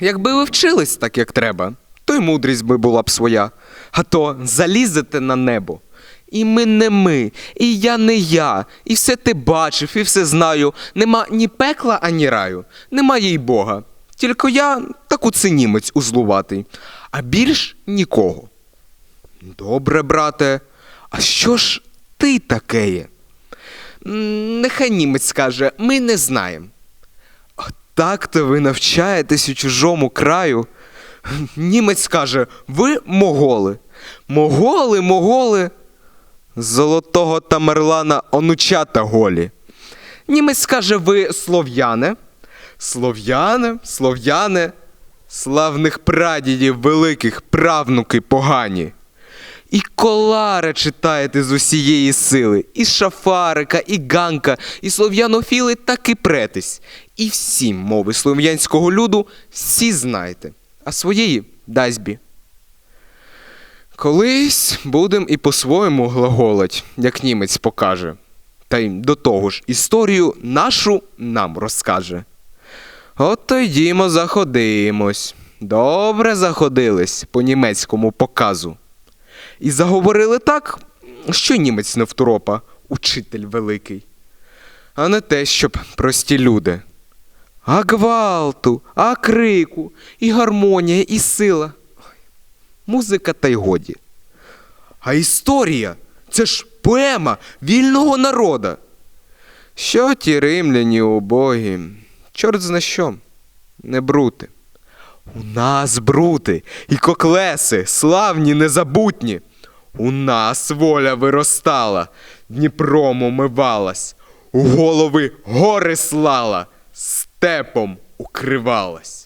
Якби ви вчились так, як треба, то й мудрість би була б своя. А то залізете на небо. І ми не ми, і я не я, і все ти бачив, і все знаю. Нема ні пекла, ані раю, немає й Бога. Тільки я так німець узлуватий, а більш нікого. Добре, брате, а що ж ти такеє? М, Нехай німець скаже, ми не знаємо. Так то ви навчаєтесь у чужому краю. Німець скаже, ви моголи. Моголи, моголи. Золотого Тамерлана онучата голі. Німець скаже, ви слов'яне. Слов'яне, слов'яне, славних прадідів великих правнуки погані. І колари читаєте з усієї сили, і шафарика, і ганка, і слов'янофіли так і претесь. І всі мови слов'янського люду всі знаєте, а своєї дазьбі. Колись будем і по-своєму глаголить, як німець покаже. Та й до того ж історію нашу нам розкаже. От то йдімо заходимось. Добре заходились по німецькому показу. І заговорили так, що німець не второпа, учитель великий, а не те, щоб прості люди. А гвалту, а крику, і гармонія, і сила. Музика та й годі. А історія це ж поема вільного народа. Що ті римляні убогі, чорт зна що, не брути. У нас брути і коклеси, славні, незабутні. У нас воля виростала, Дніпром умивалась, у голови гори слала, степом укривалась.